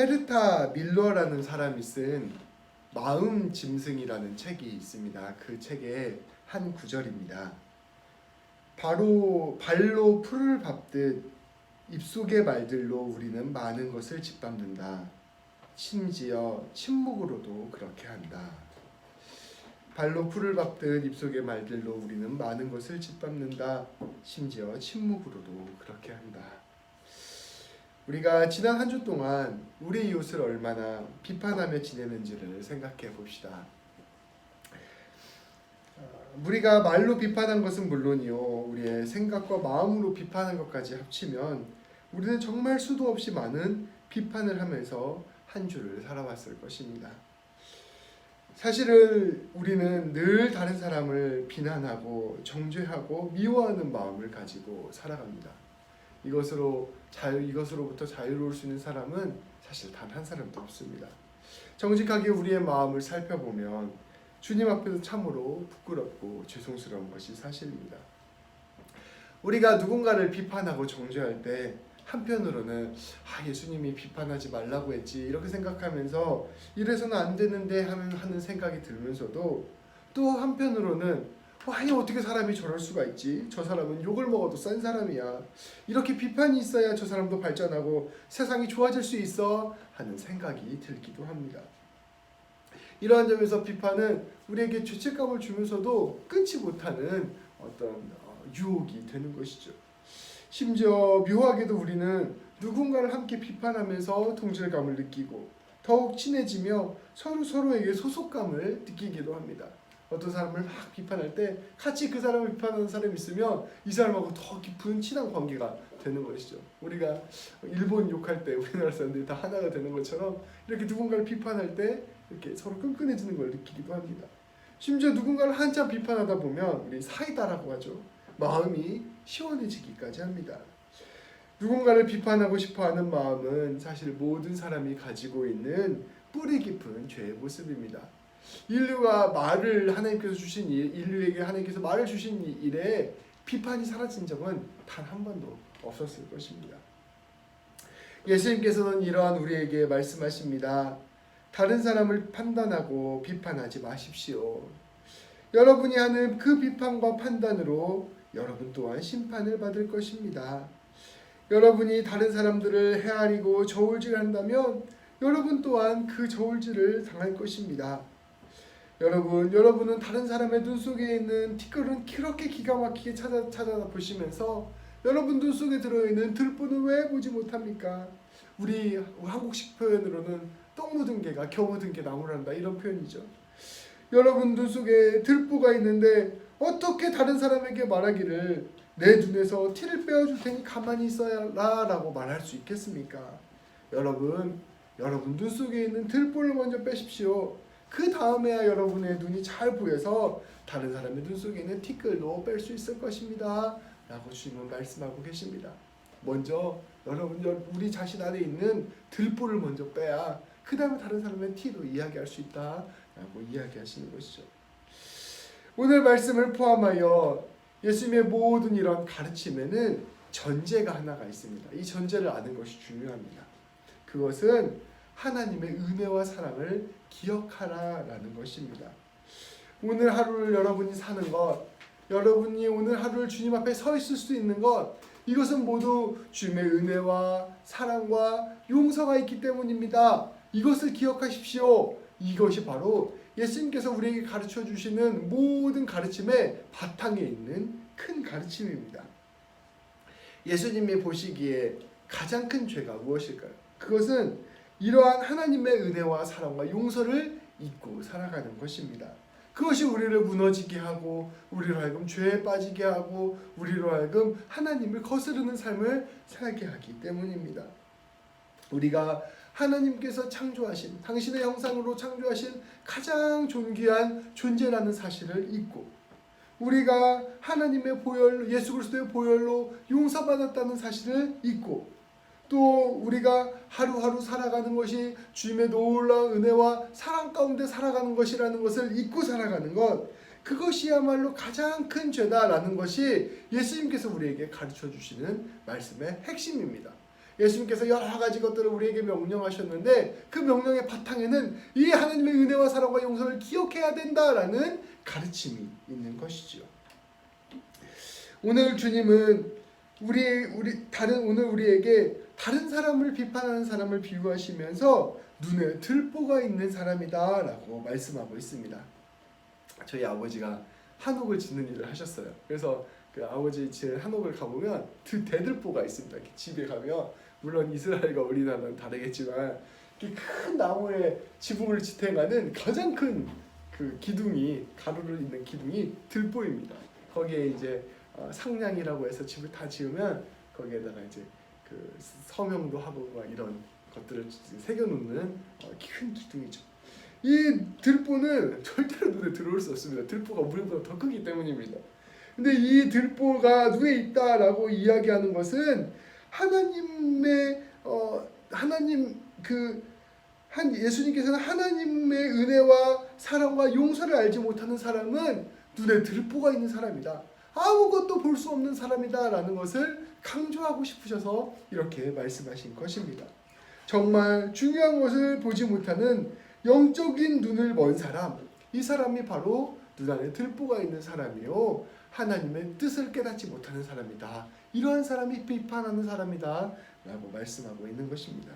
헤르타 밀러라는 사람이 쓴 마음 짐승이라는 책이 있습니다. 그 책의 한 구절입니다. 바로 발로 풀을 밟듯 입속의 말들로 우리는 많은 것을 짓밟는다. 심지어 침묵으로도 그렇게 한다. 발로 풀을 밟듯 입속의 말들로 우리는 많은 것을 짓밟는다. 심지어 침묵으로도 그렇게 한다. 우리가 지난 한 주 동안 우리 이웃을 얼마나 비판하며 지내는지를 생각해 봅시다. 어, 우리가 말로 비판한 것은 물론이요, 우리의 생각과 마음으로 비판한 것까지 합치면 우리는 정말 수도 없이 많은 비판을 하면서 한 주를 살아왔을 것입니다. 사실은 우리는 늘 다른 사람을 비난하고 정죄하고 미워하는 마음을 가지고 살아갑니다. 이것으로 자유 이것으로부터 자유로울 수 있는 사람은 사실 단 한 사람도 없습니다. 정직하게 우리의 마음을 살펴보면 주님 앞에서 참으로 부끄럽고 죄송스러운 것이 사실입니다. 우리가 누군가를 비판하고 정죄할 때 한편으로는 아 예수님이 비판하지 말라고 했지 이렇게 생각하면서 이래서는 안 되는데 하는 생각이 들면서도 또 한편으로는 어, 아니 어떻게 사람이 저럴 수가 있지? 저 사람은 욕을 먹어도 싼 사람이야. 이렇게 비판이 있어야 저 사람도 발전하고 세상이 좋아질 수 있어 하는 생각이 들기도 합니다. 이러한 점에서 비판은 우리에게 죄책감을 주면서도 끊지 못하는 어떤 어, 유혹이 되는 것이죠. 심지어 묘하게도 우리는 누군가를 함께 비판하면서 동질감을 느끼고 더욱 친해지며 서로 서로에게 소속감을 느끼기도 합니다. 어떤 사람을 막 비판할 때 같이 그 사람을 비판하는 사람이 있으면 이 사람하고 더 깊은 친한 관계가 되는 것이죠. 우리가 일본 욕할 때 우리나라 사람들이 다 하나가 되는 것처럼 이렇게 누군가를 비판할 때 이렇게 서로 끈끈해지는 걸 느끼기도 합니다. 심지어 누군가를 한참 비판하다 보면 우리 사이다라고 하죠. 마음이 시원해지기까지 합니다. 누군가를 비판하고 싶어 하는 마음은 사실 모든 사람이 가지고 있는 뿌리 깊은 죄의 모습입니다. 인류가 말을 하나님께서 주신 일, 인류에게 하나님께서 말을 주신 이 일에 비판이 사라진 적은 단 한 번도 없었을 것입니다. 예수님께서는 이러한 우리에게 말씀하십니다. 다른 사람을 판단하고 비판하지 마십시오. 여러분이 하는 그 비판과 판단으로 여러분 또한 심판을 받을 것입니다. 여러분이 다른 사람들을 헤아리고 저울질한다면 여러분 또한 그 저울질을 당할 것입니다. 여러분, 여러분은 다른 사람의 눈 속에 있는 티끌은 그렇게 기가 막히게 찾아 찾아 보시면서 여러분 눈 속에 들어 있는 들보는 왜 보지 못합니까? 우리 한국식 표현으로는 똥 묻은 개가 겨 묻은 개 나무란다 이런 표현이죠. 여러분 눈 속에 들보가 있는데 어떻게 다른 사람에게 말하기를 내 눈에서 티를 빼어줄 테니 가만히 있어라라고 말할 수 있겠습니까? 여러분, 여러분 눈 속에 있는 들보를 먼저 빼십시오. 그 다음에야 여러분의 눈이 잘 보여서 다른 사람의 눈 속에 있는 티끌도 뺄 수 있을 것입니다. 라고 주님은 말씀하고 계십니다. 먼저 여러분 우리 자신 안에 있는 들보를 먼저 빼야 그 다음에 다른 사람의 티도 이야기할 수 있다라고 이야기하시는 것이죠. 오늘 말씀을 포함하여 예수님의 모든 이런 가르침에는 전제가 하나가 있습니다. 이 전제를 아는 것이 중요합니다. 그것은 하나님의 은혜와 사랑을 기억하라라는 것입니다. 오늘 하루를 여러분이 사는 것, 여러분이 오늘 하루를 주님 앞에 서 있을 수 있는 것, 이것은 모두 주님의 은혜와 사랑과 용서가 있기 때문입니다. 이것을 기억하십시오. 이것이 바로 예수님께서 우리에게 가르쳐 주시는 모든 가르침의 바탕에 있는 큰 가르침입니다. 예수님이 보시기에 가장 큰 죄가 무엇일까요? 그것은 이러한 하나님의 은혜와 사랑과 용서를 잊고 살아가는 것입니다. 그것이 우리를 무너지게 하고 우리로 하여금 죄에 빠지게 하고 우리로 하여금 하나님을 거스르는 삶을 살게 하기 때문입니다. 우리가 하나님께서 창조하신 당신의 형상으로 창조하신 가장 존귀한 존재라는 사실을 잊고 우리가 하나님의 보혈 예수 그리스도의 보혈로 용서받았다는 사실을 잊고 또 우리가 하루하루 살아가는 것이 주님의 놀라운 은혜와 사랑 가운데 살아가는 것이라는 것을 잊고 살아가는 것 그것이야말로 가장 큰 죄다라는 것이 예수님께서 우리에게 가르쳐 주시는 말씀의 핵심입니다. 예수님께서 여러 가지 것들을 우리에게 명령하셨는데 그 명령의 바탕에는 이 하나님의 은혜와 사랑과 용서를 기억해야 된다라는 가르침이 있는 것이지요. 오늘 주님은 우리 우리 다른 오늘 우리에게 다른 사람을 비판하는 사람을 비유하시면서 눈에 들보가 있는 사람이다 라고 말씀하고 있습니다. 저희 아버지가 한옥을 짓는 일을 하셨어요. 그래서 그 아버지 집 한옥을 가보면 그 대들보가 있습니다. 집에 가면 물론 이스라엘과 우리나라는 다르겠지만 큰 나무에 지붕을 지탱하는 가장 큰 그 기둥이 가로로 있는 기둥이 들보입니다. 거기에 이제 어, 상량이라고 해서 집을 다 지으면 거기에다가 이제 그 서명도 하고 막 이런 것들을 새겨놓는 어, 큰 기둥이죠. 이 들보는 절대로 눈에 들어올 수 없습니다. 들보가 우리보다 더 크기 때문입니다. 근데 이 들보가 눈에 있다라고 이야기하는 것은 하나님의 어 하나님 그 한 예수님께서는 하나님의 은혜와 사랑과 용서를 알지 못하는 사람은 눈에 들보가 있는 사람이다. 아무것도 볼 수 없는 사람이다라는 것을 강조하고 싶으셔서 이렇게 말씀하신 것입니다. 정말 중요한 것을 보지 못하는 영적인 눈을 먼 사람, 이 사람이 바로 눈 안에 들보가 있는 사람이요. 하나님의 뜻을 깨닫지 못하는 사람이다. 이러한 사람이 비판하는 사람이다. 라고 말씀하고 있는 것입니다.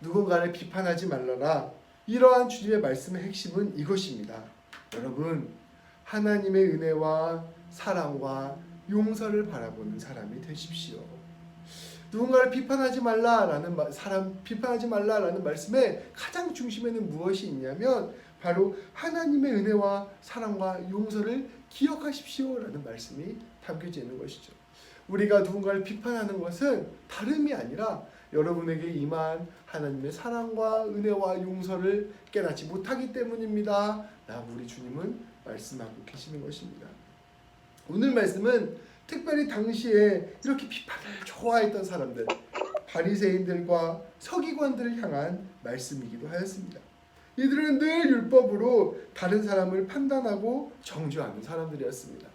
누군가를 비판하지 말라라. 이러한 주님의 말씀의 핵심은 이것입니다. 여러분, 하나님의 은혜와 사랑과 용서를 바라보는 사람이 되십시오. 누군가를 비판하지 말라라는 마- 사람 비판하지 말라라는 말씀의 가장 중심에는 무엇이 있냐면 바로 하나님의 은혜와 사랑과 용서를 기억하십시오라는 말씀이 담겨져 있는 것이죠. 우리가 누군가를 비판하는 것은 다름이 아니라 여러분에게 임한 하나님의 사랑과 은혜와 용서를 깨닫지 못하기 때문입니다. 라고 우리 주님은 말씀하고 계시는 것입니다. 오늘 말씀은 특별히 당시에 이렇게 비판을 좋아했던 사람들, 바리새인들과 서기관들을 향한 말씀이기도 하였습니다. 이들은 늘 율법으로 다른 사람을 판단하고 정죄하는 사람들이었습니다.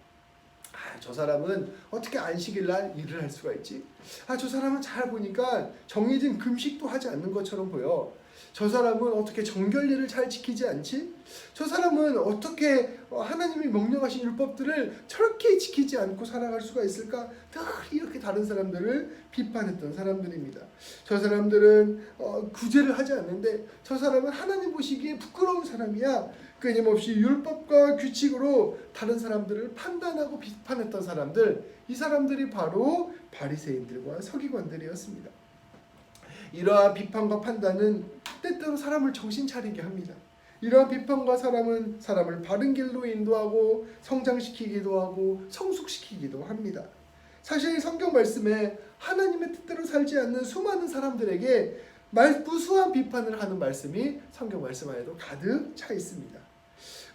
아, 저 사람은 어떻게 안식일 날 일을 할 수가 있지? 아, 저 사람은 잘 보니까 정해진 금식도 하지 않는 것처럼 보여. 저 사람은 어떻게 정결례를 잘 지키지 않지? 저 사람은 어떻게 어, 하나님이 명령하신 율법들을 저렇게 지키지 않고 살아갈 수가 있을까? 늘 이렇게 다른 사람들을 비판했던 사람들입니다. 저 사람들은 어, 구제를 하지 않는데 저 사람은 하나님 보시기에 부끄러운 사람이야. 끊임없이 율법과 규칙으로 다른 사람들을 판단하고 비판했던 사람들, 이 사람들이 바로 바리새인들과 서기관들이었습니다. 이러한 비판과 판단은 때때로 사람을 정신 차리게 합니다. 이러한 비판과 사람은 사람을 바른 길로 인도하고 성장시키기도 하고 성숙시키기도 합니다. 사실 성경 말씀에 하나님의 뜻대로 살지 않는 수많은 사람들에게 말, 무수한 비판을 하는 말씀이 성경 말씀 안에도 가득 차 있습니다.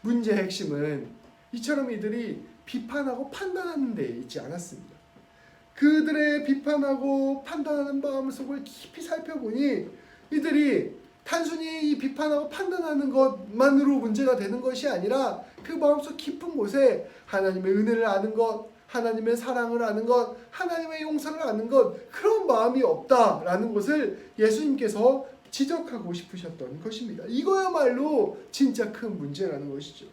문제의 핵심은 이처럼 이들이 비판하고 판단하는 데 있지 않았습니다. 그들의 비판하고 판단하는 마음 속을 깊이 살펴보니 이들이 단순히 이 비판하고 판단하는 것만으로 문제가 되는 것이 아니라 그 마음속 깊은 곳에 하나님의 은혜를 아는 것, 하나님의 사랑을 아는 것, 하나님의 용서를 아는 것 그런 마음이 없다라는 것을 예수님께서 지적하고 싶으셨던 것입니다. 이거야말로 진짜 큰 문제라는 것이죠.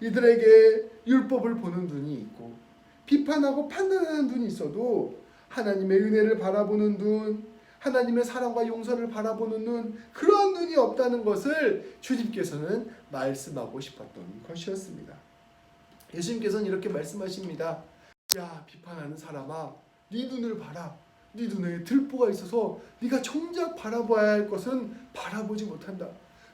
이들에게 율법을 보는 눈이 있고 비판하고 판단하는 눈이 있어도 하나님의 은혜를 바라보는 눈, 하나님의 사랑과 용서를 바라보는 눈, 그런 눈이 없다는 것을 주님께서는 말씀하고 싶었던 것이었습니다. 예수님께서는 이렇게 말씀하십니다. 야, 비판하는 사람아, 네 눈을 봐라. 네 눈에 들보가 있어서 네가 정작 바라봐야 할 것은 바라보지 못한다.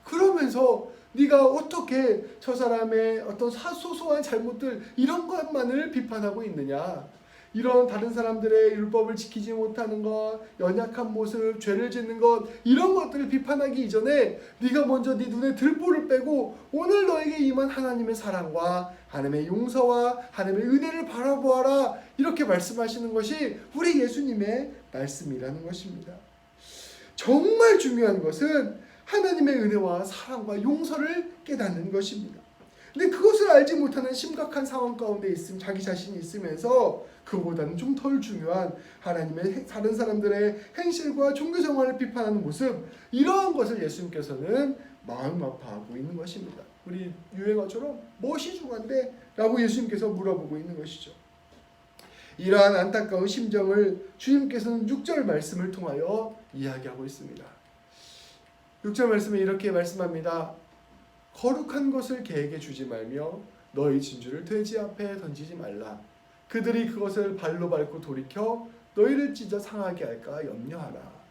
그러면서 네가 어떻게 저 사람의 어떤 사소소한 잘못들 이런 것만을 비판하고 있느냐? 이런 다른 사람들의 율법을 지키지 못하는 것, 연약한 모습, 죄를 짓는 것 이런 것들을 비판하기 이전에 네가 먼저 네 눈에 들보를 빼고 오늘 너에게 임한 하나님의 사랑과 하나님의 용서와 하나님의 은혜를 바라보아라 이렇게 말씀하시는 것이 우리 예수님의 말씀이라는 것입니다. 정말 중요한 것은 하나님의 은혜와 사랑과 용서를 깨닫는 것입니다. 근데 그것을 알지 못하는 심각한 상황 가운데 있음 자기 자신이 있으면서 그보다는 좀 덜 중요한 하나님의 행- 다른 사람들의 행실과 종교 생활을 비판하는 모습 이러한 것을 예수님께서는 마음 아파하고 있는 것입니다. 우리 유행어처럼 무엇이 중요한데? 라고 예수님께서 물어보고 있는 것이죠. 이러한 안타까운 심정을 주님께서는 6절 말씀을 통하여 이야기하고 있습니다. 6절 말씀에 이렇게 말씀합니다. 거룩한 것을 개에게 주지 말며 너희 진주를 돼지 앞에 던지지 말라. 그들이 그것을 발로 밟고 돌이켜 너희를 찢어 상하게 할까 염려하라.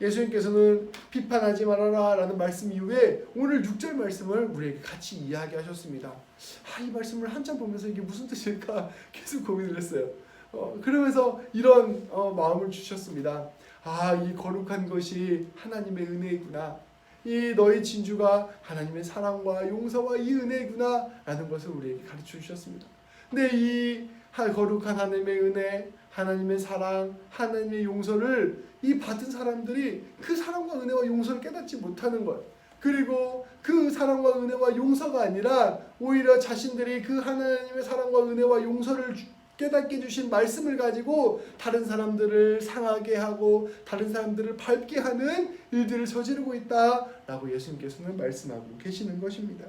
예수님께서는 비판하지 말아라 라는 말씀 이후에 오늘 6절 말씀을 우리에게 같이 이야기하셨습니다. 아, 이 말씀을 한참 보면서 이게 무슨 뜻일까 계속 고민을 했어요. 어, 그러면서 이런 어, 마음을 주셨습니다. 아, 이 거룩한 것이 하나님의 은혜이구나. 이 너희 진주가 하나님의 사랑과 용서와 이 은혜구나 라는 것을 우리에게 가르쳐 주셨습니다. 근데 이 하- 거룩한 하나님의 은혜, 하나님의 사랑, 하나님의 용서를 이 받은 사람들이 그 사랑과 은혜와 용서를 깨닫지 못하는 거예요. 그리고 그 사랑과 은혜와 용서가 아니라 오히려 자신들이 그 하나님의 사랑과 은혜와 용서를 주- 깨닫게 주신 말씀을 가지고 다른 사람들을 상하게 하고 다른 사람들을 밟게 하는 일들을 저지르고 있다라고 예수님께서는 말씀하고 계시는 것입니다.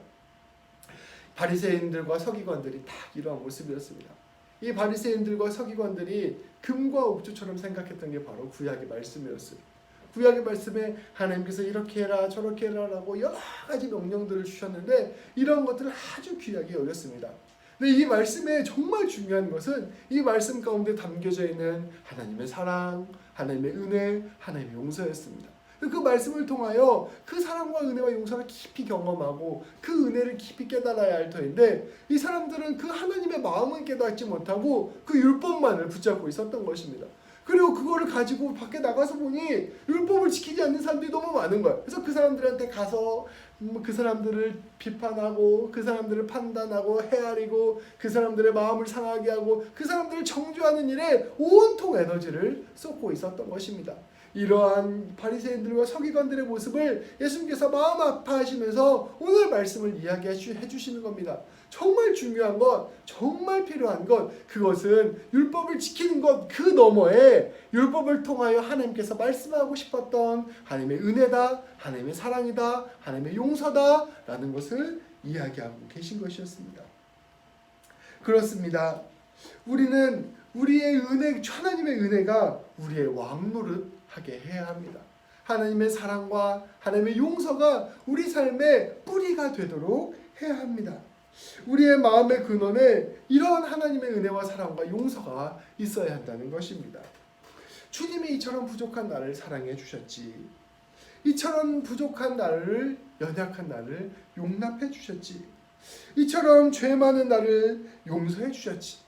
바리새인들과 서기관들이 다 이러한 모습이었습니다. 이 바리새인들과 서기관들이 금과 옥주처럼 생각했던 게 바로 구약의 말씀이었어요. 구약의 말씀에 하나님께서 이렇게 해라 저렇게 해라라고 여러 가지 명령들을 주셨는데 이런 것들을 아주 귀하게 여겼습니다. 근데 이 말씀에 정말 중요한 것은 이 말씀 가운데 담겨져 있는 하나님의 사랑, 하나님의 은혜, 하나님의 용서였습니다. 그 말씀을 통하여 그 사랑과 은혜와 용서를 깊이 경험하고 그 은혜를 깊이 깨달아야 할 터인데 이 사람들은 그 하나님의 마음은 깨닫지 못하고 그 율법만을 붙잡고 있었던 것입니다. 그리고 그거를 가지고 밖에 나가서 보니 율법을 지키지 않는 사람들이 너무 많은 거예요. 그래서 그 사람들한테 가서 음, 그 사람들을 비판하고 그 사람들을 판단하고 헤아리고 그 사람들의 마음을 상하게 하고 그 사람들을 정죄하는 일에 온통 에너지를 쏟고 있었던 것입니다. 이러한 바리새인들과 서기관들의 모습을 예수님께서 마음 아파하시면서 오늘 말씀을 이야기해 주시는 겁니다. 정말 중요한 것, 정말 필요한 것, 그것은 율법을 지키는 것 그 너머에 율법을 통하여 하나님께서 말씀하고 싶었던 하나님의 은혜다, 하나님의 사랑이다, 하나님의 용서다 라는 것을 이야기하고 계신 것이었습니다. 그렇습니다. 우리는 우리의 은혜, 하나님의 은혜가 우리의 왕노릇 하게 해야 합니다. 하나님의 사랑과 하나님의 용서가 우리 삶의 뿌리가 되도록 해야 합니다. 우리의 마음의 근원에 이러한 하나님의 은혜와 사랑과 용서가 있어야 한다는 것입니다. 주님이 이처럼 부족한 나를 사랑해 주셨지. 이처럼 부족한 나를 연약한 나를 용납해 주셨지. 이처럼 죄 많은 나를 용서해 주셨지.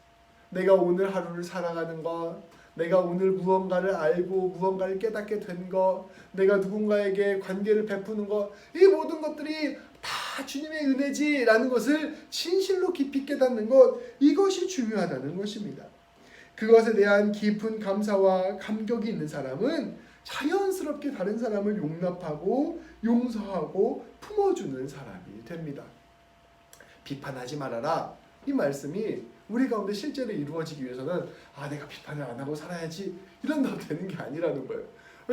내가 오늘 하루를 살아가는 것, 내가 오늘 무언가를 알고 무언가를 깨닫게 된 것, 내가 누군가에게 관계를 베푸는 것, 이 모든 것들이 다 주님의 은혜지라는 것을 진실로 깊이 깨닫는 것, 이것이 중요하다는 것입니다. 그것에 대한 깊은 감사와 감격이 있는 사람은 자연스럽게 다른 사람을 용납하고 용서하고 품어주는 사람이 됩니다. 비판하지 말아라. 이 말씀이 우리 가운데 실제로 이루어지기 위해서는 아 내가 비판을 안 하고 살아야지 이런다고 되는 게 아니라는 거예요.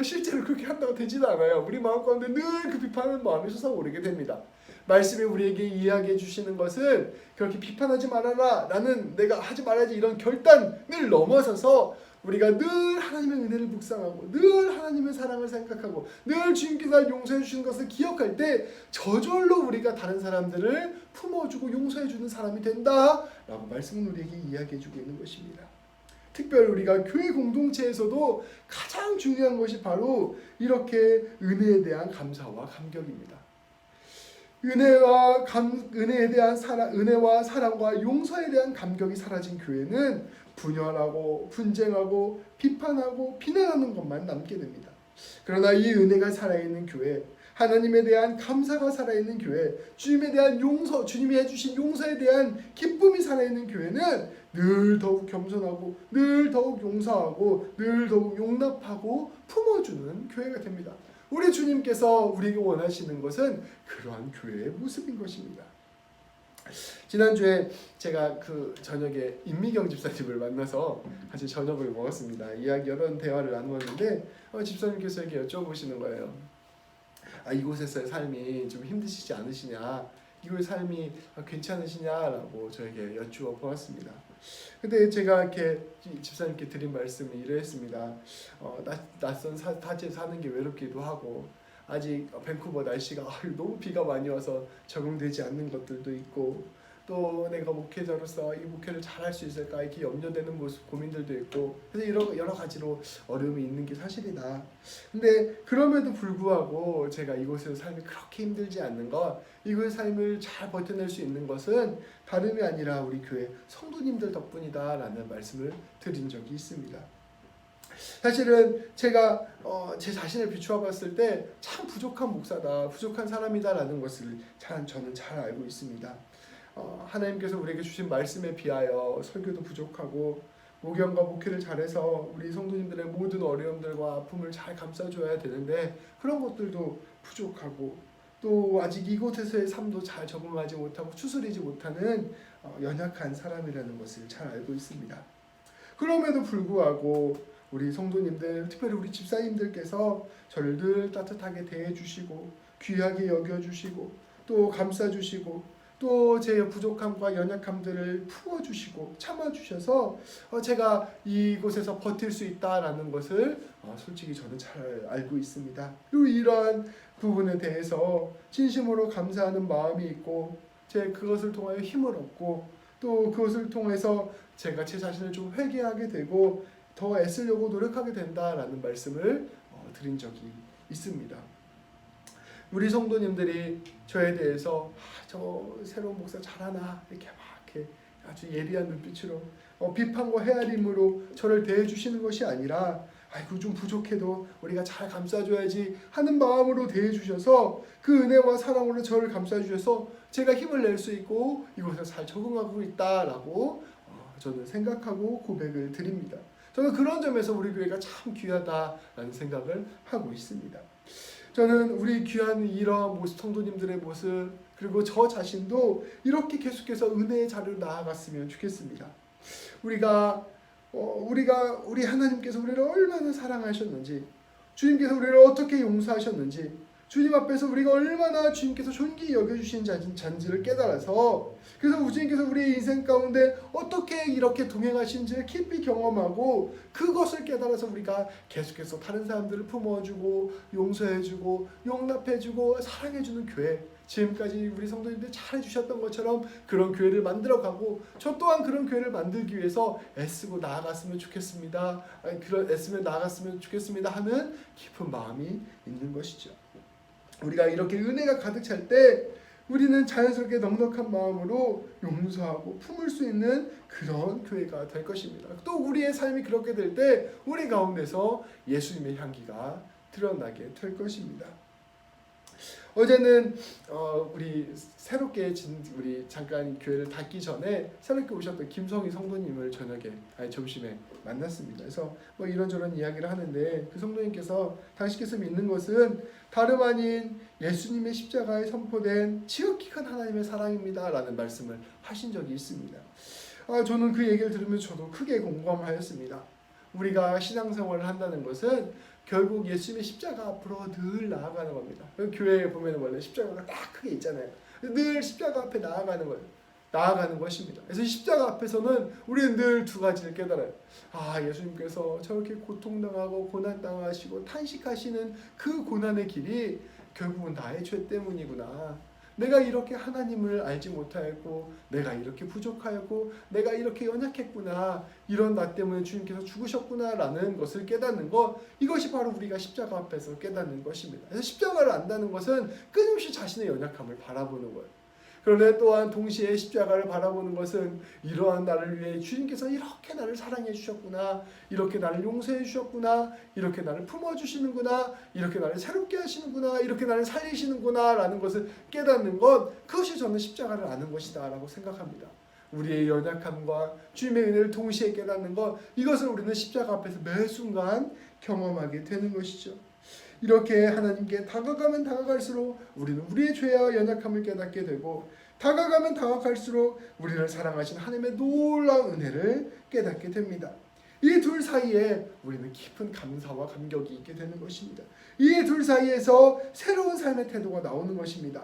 실제로 그렇게 한다고 되지도 않아요. 우리 마음 가운데 늘 그 비판하는 마음이 솟아오르게 됩니다. 말씀이 우리에게 이야기해 주시는 것은 그렇게 비판하지 말아라 라는 내가 하지 말아야지 이런 결단을 넘어서서 우리가 늘 하나님의 은혜를 묵상하고 늘 하나님의 사랑을 생각하고 늘 주님께서 용서해 주시는 것을 기억할 때 저절로 우리가 다른 사람들을 품어주고 용서해 주는 사람이 된다라고 말씀은 우리에게 이야기해 주고 있는 것입니다. 특별히 우리가 교회 공동체에서도 가장 중요한 것이 바로 이렇게 은혜에 대한 감사와 감격입니다. 은혜와 감, 은혜에 대한 사랑, 은혜와 사랑과 용서에 대한 감격이 사라진 교회는 분열하고 분쟁하고 비판하고 비난하는 것만 남게 됩니다. 그러나 이 은혜가 살아있는 교회, 하나님에 대한 감사가 살아있는 교회, 주님에 대한 용서, 주님이 해주신 용서에 대한 기쁨이 살아있는 교회는 늘 더욱 겸손하고, 늘 더욱 용서하고, 늘 더욱 용납하고 품어주는 교회가 됩니다. 우리 주님께서 우리에게 원하시는 것은 그러한 교회의 모습인 것입니다. 지난주에 제가 그 저녁에 임미경 집사님을 만나서 같이 저녁을 먹었습니다. 이야기 여러 대화를 나누었는데 어, 집사님께서 이렇게 여쭤보시는 거예요. 아 이곳에서의 삶이 좀 힘드시지 않으시냐? 이곳의 삶이 아, 괜찮으시냐라고 저에게 여쭈어 보았습니다. 근데 제가 이렇게 이 집사님께 드린 말씀이 이러했습니다. 어, 낯, 낯선 사, 타지에 사는 게 외롭기도 하고 아직 밴쿠버 날씨가 아, 너무 비가 많이 와서 적응되지 않는 것들도 있고 또 내가 목회자로서 이 목회를 잘할 수 있을까 이렇게 염려되는 모습 고민들도 있고 그래서 여러 여러 가지로 어려움이 있는 게 사실이다. 근데 그럼에도 불구하고 제가 이곳에서 삶이 그렇게 힘들지 않는 것, 이곳의 삶을 잘 버텨낼 수 있는 것은 다름이 아니라 우리 교회 성도님들 덕분이다라는 말씀을 드린 적이 있습니다. 사실은 제가 어, 제 자신을 비추어 봤을 때 참 부족한 목사다, 부족한 사람이다라는 것을 참 저는 잘 알고 있습니다. 어, 하나님께서 우리에게 주신 말씀에 비하여 설교도 부족하고 목양과 목회를 잘해서 우리 성도님들의 모든 어려움들과 아픔을 잘 감싸줘야 되는데 그런 것들도 부족하고 또 아직 이곳에서의 삶도 잘 적응하지 못하고 추스리지 못하는 어, 연약한 사람이라는 것을 잘 알고 있습니다. 그럼에도 불구하고 우리 성도님들, 특별히 우리 집사님들께서 저를 늘 따뜻하게 대해주시고 귀하게 여겨주시고 또 감싸주시고 또 제 부족함과 연약함들을 풀어주시고 참아주셔서 어, 제가 이곳에서 버틸 수 있다라는 것을 어, 솔직히 저는 잘 알고 있습니다. 그리고 이러한 부분에 대해서 진심으로 감사하는 마음이 있고 제 그것을 통하여 힘을 얻고 또 그것을 통해서 제가 제 자신을 좀 회개하게 되고 더 애쓰려고 노력하게 된다라는 말씀을 어, 드린 적이 있습니다. 우리 성도님들이 저에 대해서 아, 저 새로운 목사 잘하나 이렇게 막 이렇게 아주 예리한 눈빛으로 어, 비판과 헤아림으로 저를 대해 주시는 것이 아니라 아이고 좀 부족해도 우리가 잘 감싸줘야지 하는 마음으로 대해 주셔서 그 은혜와 사랑으로 저를 감싸 주셔서 제가 힘을 낼 수 있고 이곳에 잘 적응하고 있다라고 어, 저는 생각하고 고백을 드립니다. 저는 그런 점에서 우리 교회가 참 귀하다라는 생각을 하고 있습니다. 저는 우리 귀한 이러한 모습, 성도님들의 모습, 그리고 저 자신도 이렇게 계속해서 은혜의 자리로 나아갔으면 좋겠습니다. 우리가 어, 우리가 우리 하나님께서 우리를 얼마나 사랑하셨는지, 주님께서 우리를 어떻게 용서하셨는지, 주님 앞에서 우리가 얼마나 주님께서 존귀히 여겨주신 잔지를 깨달아서 그래서 주님께서 우리 인생 가운데 어떻게 이렇게 동행하신지를 깊이 경험하고 그것을 깨달아서 우리가 계속해서 다른 사람들을 품어주고 용서해주고 용납해주고 사랑해주는 교회 지금까지 우리 성도님들 잘 해주셨던 것처럼 그런 교회를 만들어가고 저 또한 그런 교회를 만들기 위해서 애쓰고 나아갔으면 좋겠습니다. 그런 애쓰면 나아갔으면 좋겠습니다 하는 깊은 마음이 있는 것이죠. 우리가 이렇게 은혜가 가득 찰 때 우리는 자연스럽게 넉넉한 마음으로 용서하고 품을 수 있는 그런 교회가 될 것입니다. 또 우리의 삶이 그렇게 될 때 우리 가운데서 예수님의 향기가 드러나게 될 것입니다. 어제는 어, 우리 새롭게 진 우리 잠깐 교회를 닫기 전에 새롭게 오셨던 김성희 성도님을 저녁에 아니 점심에 만났습니다. 그래서 뭐 이런저런 이야기를 하는데 그 성도님께서 당신께서 믿는 것은 다름 아닌 예수님의 십자가에 선포된 지극히 큰 하나님의 사랑입니다라는 말씀을 하신 적이 있습니다. 아, 저는 그 얘기를 들으면 저도 크게 공감하였습니다. 우리가 신앙생활을 한다는 것은 결국 예수님의 십자가 앞으로 늘 나아가는 겁니다. 교회에 보면 원래 십자가가 딱 크게 있잖아요. 늘 십자가 앞에 나아가는 거예요. 나아가는 것입니다. 그래서 십자가 앞에서는 우리는 늘 두 가지를 깨달아요. 아, 예수님께서 저렇게 고통당하고 고난당하시고 탄식하시는 그 고난의 길이 결국은 나의 죄 때문이구나. 내가 이렇게 하나님을 알지 못하였고 내가 이렇게 부족하였고 내가 이렇게 연약했구나 이런 나 때문에 주님께서 죽으셨구나라는 것을 깨닫는 것 이것이 바로 우리가 십자가 앞에서 깨닫는 것입니다. 그래서 십자가를 안다는 것은 끊임없이 자신의 연약함을 바라보는 거예요. 그런데 또한 동시에 십자가를 바라보는 것은 이러한 나를 위해 주님께서 이렇게 나를 사랑해 주셨구나, 이렇게 나를 용서해 주셨구나, 이렇게 나를 품어 주시는구나, 이렇게 나를 새롭게 하시는구나, 이렇게 나를 살리시는구나라는 것을 깨닫는 것 그것이 저는 십자가를 아는 것이다라고 생각합니다. 우리의 연약함과 주님의 은혜를 동시에 깨닫는 것 이것을 우리는 십자가 앞에서 매 순간 경험하게 되는 것이죠. 이렇게 하나님께 다가가면 다가갈수록 우리는 우리의 죄와 연약함을 깨닫게 되고 다가가면 다가갈수록 우리를 사랑하신 하나님의 놀라운 은혜를 깨닫게 됩니다. 이 둘 사이에 우리는 깊은 감사와 감격이 있게 되는 것입니다. 이 둘 사이에서 새로운 삶의 태도가 나오는 것입니다.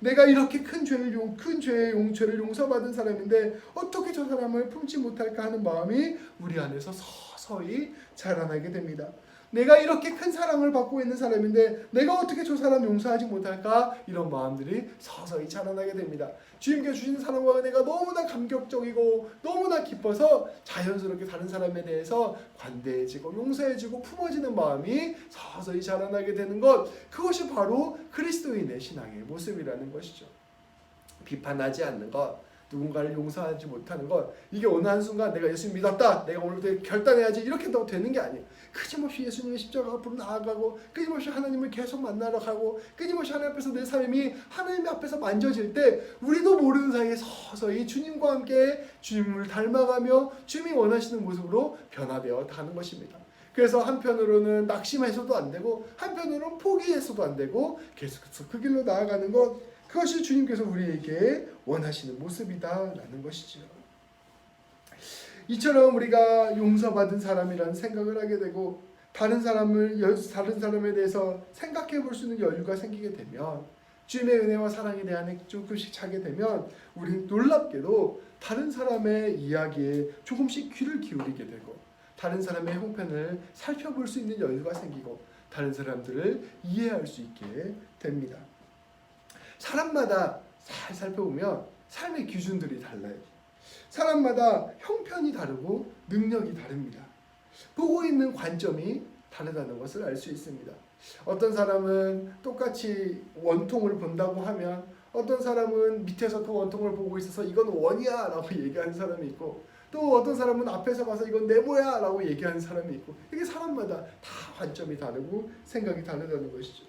내가 이렇게 큰 죄를 용, 큰 죄의 용죄를 용서받은 사람인데 어떻게 저 사람을 품지 못할까 하는 마음이 우리 안에서 서서히 자라나게 됩니다. 내가 이렇게 큰 사랑을 받고 있는 사람인데 내가 어떻게 저 사람 용서하지 못할까 이런 마음들이 서서히 자라나게 됩니다. 주님께 주신 사랑과 은혜가 너무나 감격적이고 너무나 기뻐서 자연스럽게 다른 사람에 대해서 관대해지고 용서해지고 품어지는 마음이 서서히 자라나게 되는 것 그것이 바로 그리스도인의 신앙의 모습이라는 것이죠. 비판하지 않는 것 누군가를 용서하지 못하는 것 이게 어느 한순간 내가 예수님 믿었다 내가 오늘부터 결단해야지 이렇게 더 되는 게 아니에요 끊임없이 예수님의 십자가 앞으로 나아가고 끊임없이 하나님을 계속 만나러 가고 끊임없이 하나님 앞에서 내 삶이 하나님 앞에서 만져질 때 우리도 모르는 사이에 서서히 주님과 함께 주님을 닮아가며 주님이 원하시는 모습으로 변화되어 가는 것입니다 그래서 한편으로는 낙심해서도 안 되고 한편으로는 포기해서도 안 되고 계속해서 그 길로 나아가는 것 그것이 주님께서 우리에게 원하시는 모습이다라는 것이죠. 이처럼 우리가 용서받은 사람이라는 생각을 하게 되고 다른 사람을 여- 다른 사람에 대해서 생각해 볼 수 있는 여유가 생기게 되면 주님의 은혜와 사랑에 대한 조금씩 차게 되면 우리는 놀랍게도 다른 사람의 이야기에 조금씩 귀를 기울이게 되고 다른 사람의 형편을 살펴볼 수 있는 여유가 생기고 다른 사람들을 이해할 수 있게 됩니다. 사람마다 잘 살펴보면 삶의 기준들이 달라요. 사람마다 형편이 다르고 능력이 다릅니다. 보고 있는 관점이 다르다는 것을 알 수 있습니다. 어떤 사람은 똑같이 원통을 본다고 하면 어떤 사람은 밑에서 그 원통을 보고 있어서 이건 원이야 라고 얘기하는 사람이 있고 또 어떤 사람은 앞에서 봐서 이건 네모야 라고 얘기하는 사람이 있고 이게 사람마다 다 관점이 다르고 생각이 다르다는 것이죠.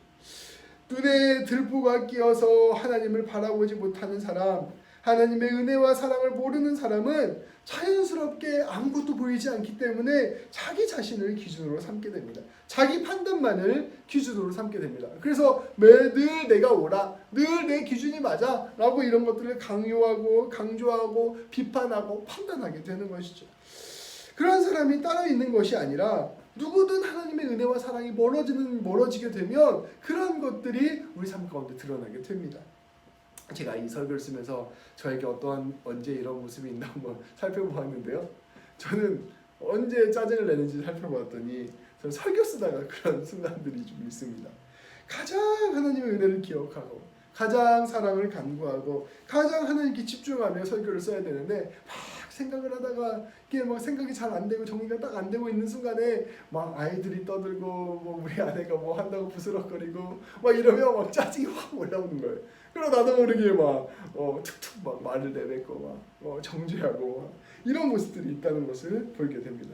눈에 들보가 끼어서 하나님을 바라보지 못하는 사람, 하나님의 은혜와 사랑을 모르는 사람은 자연스럽게 아무것도 보이지 않기 때문에 자기 자신을 기준으로 삼게 됩니다. 자기 판단만을 기준으로 삼게 됩니다. 그래서 매늘 내가 옳아, 늘내 기준이 맞아 라고 이런 것들을 강요하고 강조하고 비판하고 판단하게 되는 것이죠. 그런 사람이 따로 있는 것이 아니라 누구든 하나님의 은혜와 사랑이 멀어지는 멀어지게 되면 그런 것들이 우리 삶 가운데 드러나게 됩니다. 제가 이 설교를 쓰면서 저에게 어떠한 언제 이런 모습이 있나 한번 살펴보았는데요. 저는 언제 짜증을 내는지 살펴봤더니 저는 설교 쓰다가 그런 순간들이 좀 있습니다. 가장 하나님의 은혜를 기억하고 가장 사랑을 간구하고 가장 하나님께 집중하며 설교를 써야 되는데 막 생각을 하다가 이게 막 생각이 잘 안 되고 정리가 딱 안 되고 있는 순간에 막 아이들이 떠들고 뭐 우리 아내가 뭐 한다고 부스럭거리고 막 이러면 막 짜증이 확 올라오는 거예요. 그리고 나도 모르게 막 어, 툭툭 막 말을 내뱉고 막 어, 정죄하고 막 이런 모습들이 있다는 것을 보게 됩니다.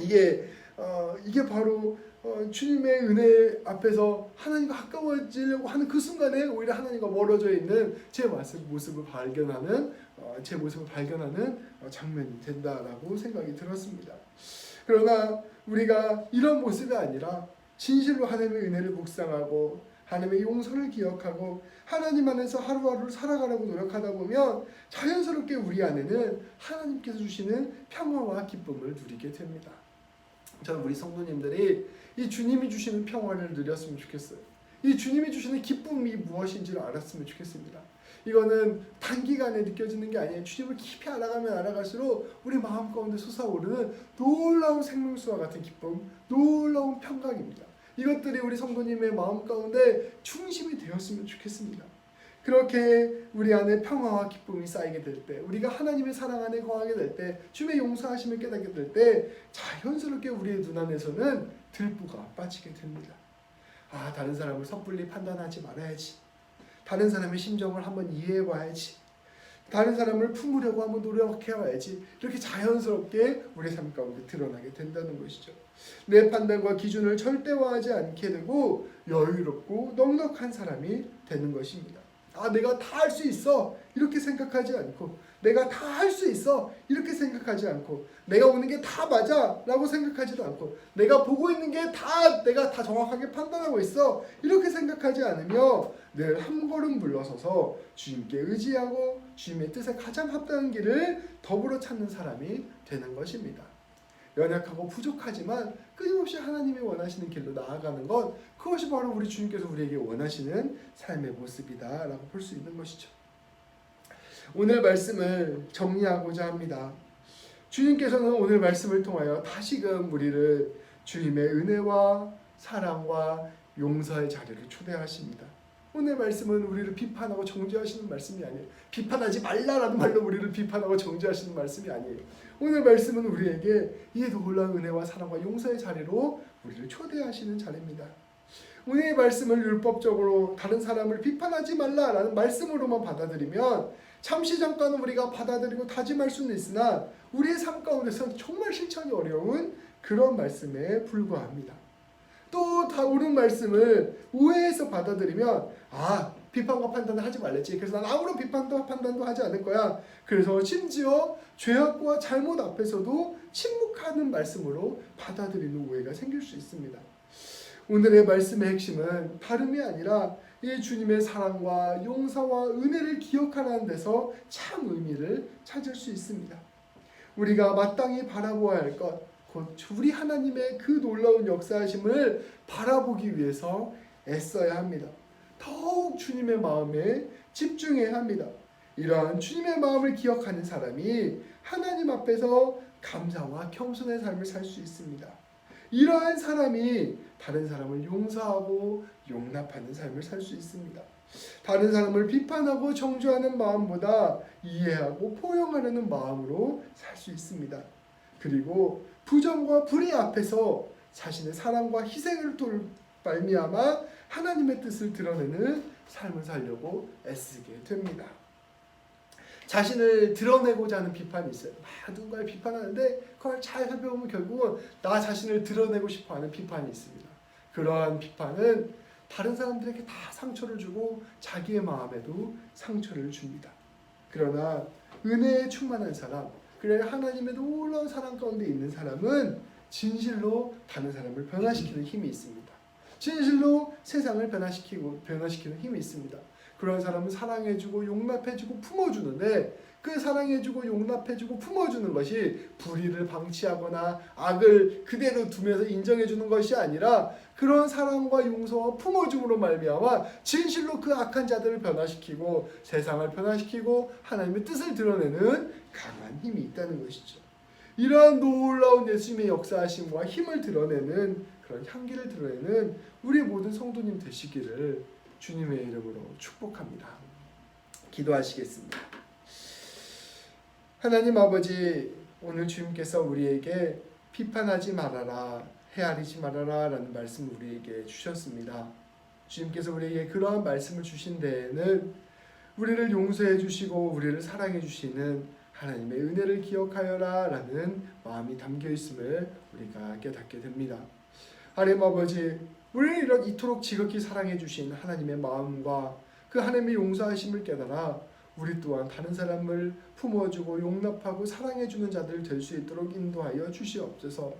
이게 어, 이게 바로 어, 주님의 은혜 앞에서 하나님과 가까워지려고 하는 그 순간에 오히려 하나님과 멀어져 있는 제 모습, 모습을 발견하는 어, 제 모습을 발견하는 어, 장면이 된다라고 생각이 들었습니다. 그러나 우리가 이런 모습이 아니라 진실로 하나님의 은혜를 묵상하고 하나님의 용서를 기억하고 하나님 안에서 하루하루를 살아가려고 노력하다 보면 자연스럽게 우리 안에는 하나님께서 주시는 평화와 기쁨을 누리게 됩니다. 저는 우리 성도님들이 이 주님이 주시는 평화를 누렸으면 좋겠어요. 이 주님이 주시는 기쁨이 무엇인지를 알았으면 좋겠습니다. 이거는 단기간에 느껴지는 게 아니에요. 주님을 깊이 알아가면 알아갈수록 우리 마음 가운데 솟아오르는 놀라운 생명수와 같은 기쁨, 놀라운 평강입니다. 이것들이 우리 성도님의 마음 가운데 중심이 되었으면 좋겠습니다. 그렇게 우리 안에 평화와 기쁨이 쌓이게 될 때, 우리가 하나님의 사랑 안에 거하게 될 때, 주님의 용서하심을 깨닫게 될 때, 자연스럽게 우리의 눈 안에서는 들보가 빠지게 됩니다. 아, 다른 사람을 섣불리 판단하지 말아야지. 다른 사람의 심정을 한번 이해해 봐야지. 다른 사람을 품으려고 한번 노력해 봐야지. 이렇게 자연스럽게 우리 삶 가운데 드러나게 된다는 것이죠. 내 판단과 기준을 절대화하지 않게 되고 여유롭고 넉넉한 사람이 되는 것입니다. 아, 내가 다 할 수 있어. 이렇게 생각하지 않고 내가 다 할 수 있어 이렇게 생각하지 않고 내가 오는 게 다 맞아 라고 생각하지도 않고 내가 보고 있는 게 다 내가 다 정확하게 판단하고 있어 이렇게 생각하지 않으며 늘 한 걸음 물러서서 주님께 의지하고 주님의 뜻에 가장 합당한 길을 더불어 찾는 사람이 되는 것입니다. 연약하고 부족하지만 끊임없이 하나님이 원하시는 길로 나아가는 것 그것이 바로 우리 주님께서 우리에게 원하시는 삶의 모습이다라고 볼 수 있는 것이죠. 오늘 말씀을 정리하고자 합니다. 주님께서는 오늘 말씀을 통하여 다시금 우리를 주님의 은혜와 사랑과 용서의 자리를 초대하십니다. 오늘 말씀은 우리를 비판하고 정죄하시는 말씀이 아니에요. 비판하지 말라라는 말로 우리를 비판하고 정죄하시는 말씀이 아니에요. 오늘 말씀은 우리에게 이 놀라운 은혜와 사랑과 용서의 자리로 우리를 초대하시는 자리입니다. 오늘의 말씀을 율법적으로 다른 사람을 비판하지 말라라는 말씀으로만 받아들이면 잠시 잠깐은 우리가 받아들이고 다짐할 수는 있으나 우리의 삶 가운데서는 정말 실천이 어려운 그런 말씀에 불과합니다. 또 다 옳은 말씀을 오해해서 받아들이면 아 비판과 판단을 하지 말랬지. 그래서 난 아무런 비판도 판단도 하지 않을 거야. 그래서 심지어 죄악과 잘못 앞에서도 침묵하는 말씀으로 받아들이는 오해가 생길 수 있습니다. 오늘의 말씀의 핵심은 다름이 아니라 이 주님의 사랑과 용서와 은혜를 기억하는 데서 참 의미를 찾을 수 있습니다. 우리가 마땅히 바라보아야 할 것, 곧 우리 하나님의 그 놀라운 역사하심을 바라보기 위해서 애써야 합니다. 더욱 주님의 마음에 집중해야 합니다. 이러한 주님의 마음을 기억하는 사람이 하나님 앞에서 감사와 겸손의 삶을 살 수 있습니다. 이러한 사람이 다른 사람을 용서하고 용납하는 삶을 살 수 있습니다. 다른 사람을 비판하고 정죄하는 마음보다 이해하고 포용하려는 마음으로 살 수 있습니다. 그리고 부정과 불의 앞에서 자신의 사랑과 희생을 돌 말미암아 하나님의 뜻을 드러내는 삶을 살려고 애쓰게 됩니다. 자신을 드러내고자 하는 비판이 있어요. 막 누군가를 비판하는데 그걸 잘 살펴보면 결국은 나 자신을 드러내고 싶어하는 비판이 있습니다. 그러한 비판은 다른 사람들에게 다 상처를 주고 자기의 마음에도 상처를 줍니다. 그러나 은혜에 충만한 사람, 그래 하나님의 놀라운 사랑 가운데 있는 사람은 진실로 다른 사람을 변화시키는 힘이 있습니다. 진실로 세상을 변화시키고 변화시키는 힘이 있습니다. 그런 사람은 사랑해주고 용납해주고 품어주는데 그 사랑해주고 용납해주고 품어주는 것이 불의를 방치하거나 악을 그대로 두면서 인정해주는 것이 아니라 그런 사랑과 용서와 품어줌으로 말미암아 진실로 그 악한 자들을 변화시키고 세상을 변화시키고 하나님의 뜻을 드러내는 강한 힘이 있다는 것이죠. 이러한 놀라운 예수님의 역사하심과 힘을 드러내는 그런 향기를 드러내는 우리 모든 성도님 되시기를 주님의 이름으로 축복합니다. 기도하시겠습니다. 하나님 아버지 오늘 주님께서 우리에게 비판하지 말아라 헤아리지 말아라 라는 말씀을 우리에게 주셨습니다. 주님께서 우리에게 그러한 말씀을 주신 데에는 우리를 용서해 주시고 우리를 사랑해 주시는 하나님의 은혜를 기억하여라 라는 마음이 담겨 있음을 우리가 깨닫게 됩니다. 하나님 아버지 우리를 이런 이토록 지극히 사랑해 주신 하나님의 마음과 그 하나님의 용서하심을 깨달아 우리 또한 다른 사람을 품어주고 용납하고 사랑해주는 자들 될 수 있도록 인도하여 주시옵소서.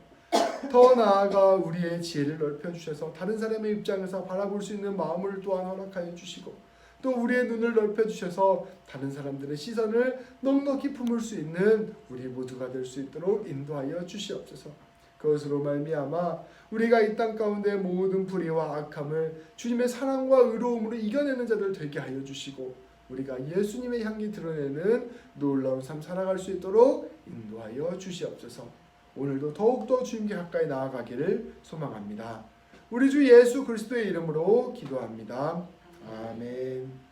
더 나아가 우리의 지혜를 넓혀 주셔서 다른 사람의 입장에서 바라볼 수 있는 마음을 또한 허락하여 주시고 또 우리의 눈을 넓혀 주셔서 다른 사람들의 시선을 넉넉히 품을 수 있는 우리 모두가 될 수 있도록 인도하여 주시옵소서. 그것으로 말미암아 우리가 이 땅 가운데 모든 불의와 악함을 주님의 사랑과 의로움으로 이겨내는 자들 되게 하여 주시고 우리가 예수님의 향기 드러내는 놀라운 삶 살아갈 수 있도록 인도하여 주시옵소서. 오늘도 더욱더 주님께 가까이 나아가기를 소망합니다. 우리 주 예수 그리스도의 이름으로 기도합니다. 아멘.